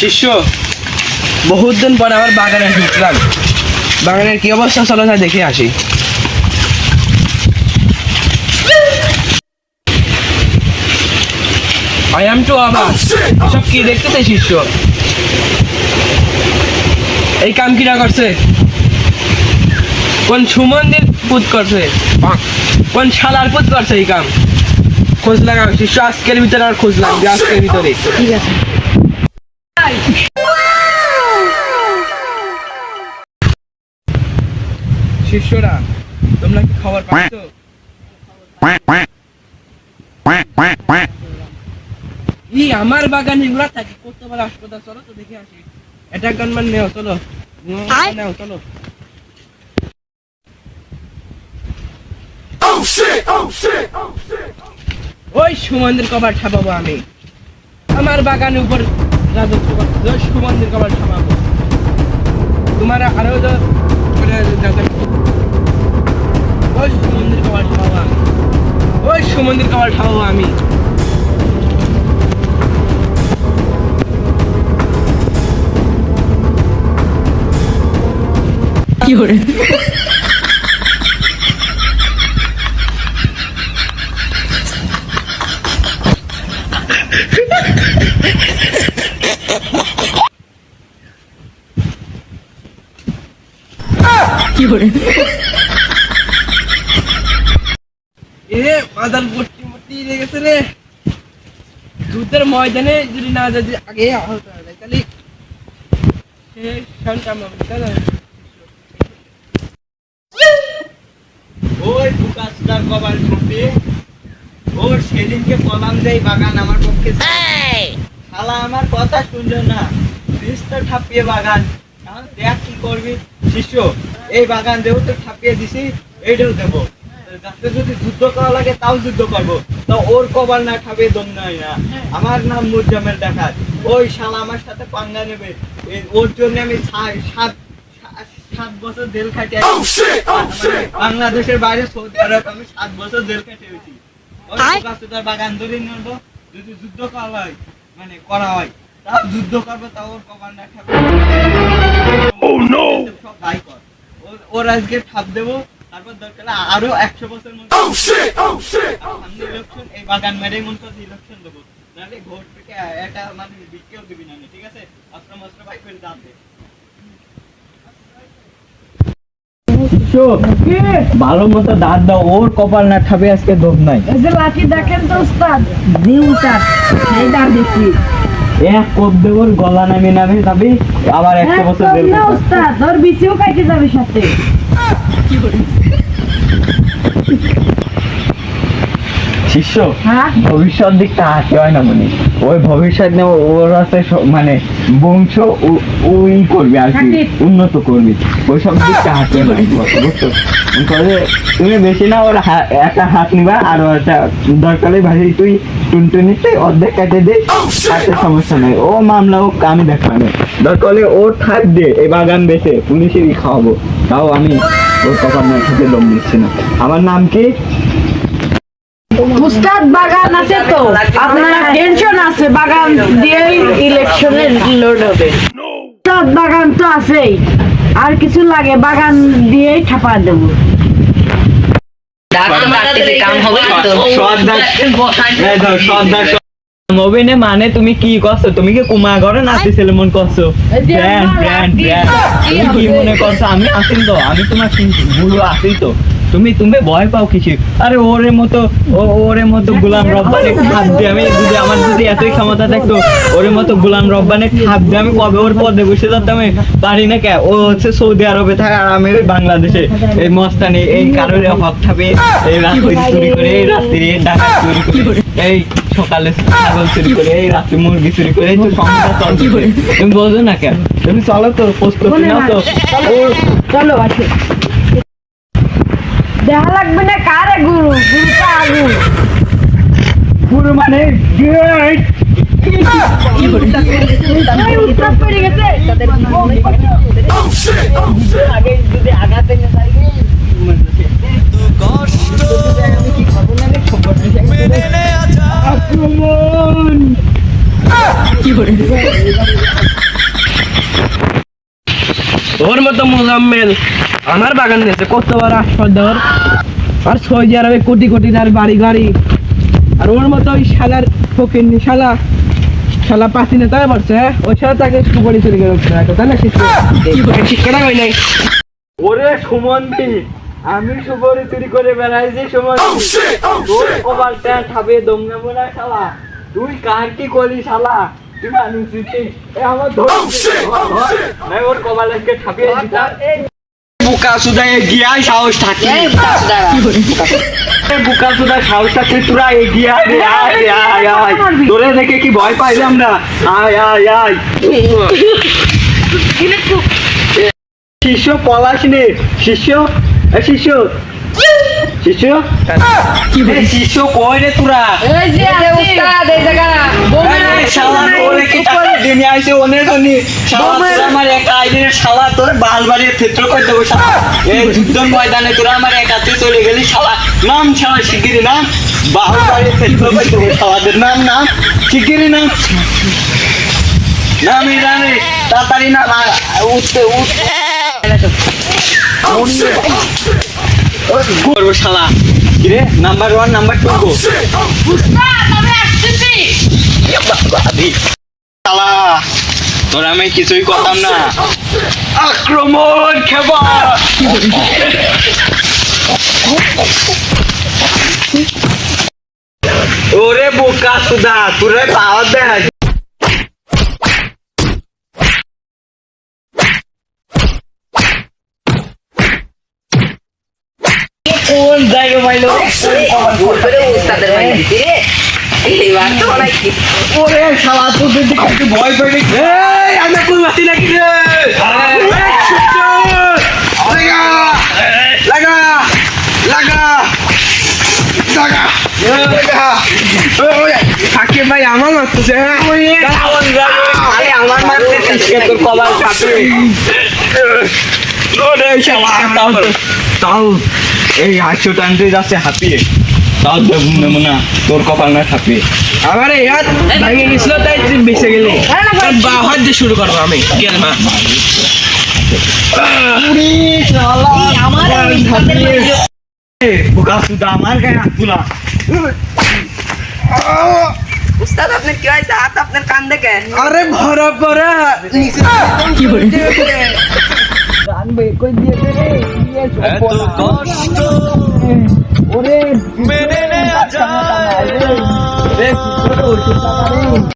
শিষ্য বহুত দিন পরে আবার বাগানে ঢুকলাম বাগানের কি অবস্থা? চলো তাই দেখে আসি। আই এম টু আবার। সব কি দেখতেছে শিষ্য এই কাম কিরা করছে? কোন সুমন্দির পুত করছে? কোন শালার পুত করছে এই কাম? খোঁজ লাগাও শিষ্য আজকের ভিতরে আর খোঁজ লাগবে আজকের ভিতরে। ঠিক আছে। শিষ্যরা তোমরা কি খবর পাচ্ছ? ই আমার বাগান এগুলা থাকে। করতে পারে হাসপাতাল চলো তো দেখে আসি। এটা গানমান নেও চলো। নেও চলো। ওই সুমন্দির কবার ঠাপাবো আমি। আমার বাগানের উপর রাজত্ব করতে সুমন্দির কবার ঠাপাবো তোমার আরও ওই সুমন্দির কবার আমি। ওই সুমন্দির কবার ঠাপাবো আমি। কি করে কি করে? এ মাদার বটি মটি গেছে রে। দুধের ময়দানে যদি না যদি আগে আহত হয়ে তাহলে? ওই বুকাসদার কবার ঢুকে ওর সেদিনকে কলাম দেই বাগান আমার পক্ষে। শালা আমার কথা শুনলো না। তো ঠাপিয়ে বাগান। দেখ করবি? শিষ্য এই বাগান দেবো তো ঠাপিয়ে দিছি এইটাও দেবো। যাতে যদি যুদ্ধ করা লাগে তাও যুদ্ধ করব। তো ওর কবার না ঠাপিয়ে দম নাই না। আমার নাম মুজামেল ডাকাত ওই শালা আমার সাথে পাঙ্গা নেবে। ওর জন্য আমি সাত সাত বছর জেল খাটিয়ে মানে বাংলাদেশের বাইরে সৌদি আরব আমি সাত বছর জেল কাটিয়েছি ওই বাগান ধরে নেব। যদি যুদ্ধ করা হয় মানে করা হয় তাও যুদ্ধ করব তাও ওর কবার না খাবে সব দায় কর। ওর- ওর আজকে ঠাপ দেবো তারপর দরকার আরও একশো বছর মধ্যে সামনে ইলেকশন এই বাগান মেরেই মন করছে ইলেকশন দেবো। নাহলে ভোট থেকে একটা মানে বিক্রিও দিবি না ঠিক আছে? অস্ত্র মস্ত্র বাইক করে দাম দে। ভালো মতো দাঁত দাও ওর কপাল না খাবে আজকে দোষ নাই। যে লাঠি দেখেন তো উস্তাদ। এই দাঁড় দেখি এক কোপ দেবো গলা নামি নামে যাবি আবার একশো বছর জেল ওর বিচিও কাটে যাবে সাথে। হ্যাঁ। ভবিষ্যৎ দিকটা হাতে হয় না মনে ওই ভবিষ্যৎ নিয়ে ওর আছে মানে বংশ ও- ওই করবি আর কি উন্নত করবি। ওই সব দিকটা হাতে বুঝছ? তুমি বেশি না ওর একটা হাত নিবা আর একটা দরকারে ভাই তুই টুনটুনিতে অর্ধেক কেটে দে হাতে সমস্যা নাই। ও মামলা ও আমি দেখাবো দরকার হলে ওর থাক দে এই বাগান বেছে পুলিশেরই খাওয়াবো। তাও আমি ওর কপাল না থেকে দম দিচ্ছি না। আমার নাম কি? উস্তাদ বাগান আছে তো। আপনার টেনশন আছে বাগান দিয়েই ইলেকশনে লোড হবে। উস্তাদ বাগান তো আছেই। আর কিছু লাগে বাগান দিয়েই ছাপা দেবো। মবিনে মানে তুমি কি করছ? তুমি কি কুমা ঘরে নাচিছিলে মন করছ? ব্র্যান্ড ব্র্যান্ড ব্র্যান্ড কি? মনে করছ? আমি আসিল তো আমি তোমার গুরু আসি তো? তুমি তুমি ভয় পাও কিছু। আরে ওরে মতো ওরে মতো গুলাম রব্বানে খাপ দিয়ে আমি যদি আমার যদি এতই ক্ষমতা থাকতো ওরে মতো গুলাম রব্বানে খাপ দিয়ে আমি কবে ওর পদে বসে যেতাম আমি পারি না কে? ও হচ্ছে সৌদি আরবে থাকে আর আমি ওই বাংলাদেশে। এই মস্তানি এই কারোর হক খাবে এই রাত্রি চুরি করে এই রাত্রি ডাকাত চুরি করে এই সকালে ছাগল চুরি করে এই রাত্রে মুরগি চুরি করে এই তো সংসার চলছে। তুমি বোঝো না কেন তুমি চলো তো প্রস্তুতি নাও তো। চলো আসো দেখা লাগবে না কারে গুরু? গুরু তো আগুন পুরো মানে। আক্রমণ। ওর মতো মোজাম্মেল আমার বাগান দিয়েছে কত বড় আস্পদর আর সৌদি আরবে কোটি কোটি তার বাড়ি গাড়ি। আর ওর মতো ওই শালার ফকির শালা। শালা পাতি না নেতা পারছে ওই শালা তাকে সুপারি চুরি করে উঠতে রাখো তাই না শিক্ষা শিক্ষাটা হয় নাই? ওরে সুমন্দি আমি সুবরি চুরি করে বেড়াইছি সুমন্দি তোর কপালটা খাবে দম নেব না শালা তুই কার কি করলি শালা? তুই মানুষ দিচ্ছিস আমার ধর। না ওর দিতাম। বুকা সুদায় সাহস থাকে বুকা সাহস থাকলে তোরা এগিয়ে আয় রে, আয় আয় আয় তোরে দেখে কি ভয় পাইলাম না আয় আয় আয়। শিষ্য পলাশ নে। শিষ্য? শিষ্য? শিষ্য? এ শিষ্য কই রে তোরা? এই যে উস্তাদ এই জায়গা। কি আইছে ওনে জন্য শালা আমার একা আইদিনে শালা তোর বাল বাড়িয়ে ক্ষেত্র করে দেবো শালা? এই যুদ্ধ ময়দানে তোরা আমার একাতে চলে গেলি শালা। নাম শালা শিগগিরি নাম। ক্ষেত্র করে দেবো শালাদের নাম নাম। শিগগিরি নাম তাড়াতাড়ি আ- উঠতে উঠতে করব শালা? কিরে নাম্বার ওয়ান নাম্বার টু গো। তোর আমি কিছুই করতাম না। আক্রমণ খেবা ওরে বোকা সুদা তোরে পাওয়ার দেয় কোন জায়গা পাইলো ওরে শালা তোর ভয় পেয়ে গেছি। এই আমি কোন মাসি নাকি রে? লাগা লাগা লাগা। লাগা। থাকে ভাই আমার মারতেছে আরে আমার তোর শালা তাও। এই হাসিও টানতে যাচ্ছে হাঁপিয়ে। তাও দেবো নেব না তোর কপাল না হাঁপিয়ে আমার এই হাত ভেঙে গেছিল তাই তুই বেঁচে গেলি। বা হাত দিয়ে শুরু করব আমি গেল মা? আমার গায়ে হাত তুলা। উস্তাদ আপনার কি হয়েছে? হাত আপনার কান দেখে আরে ভরা পড়া গান বের করে দিয়েছে রে i don't know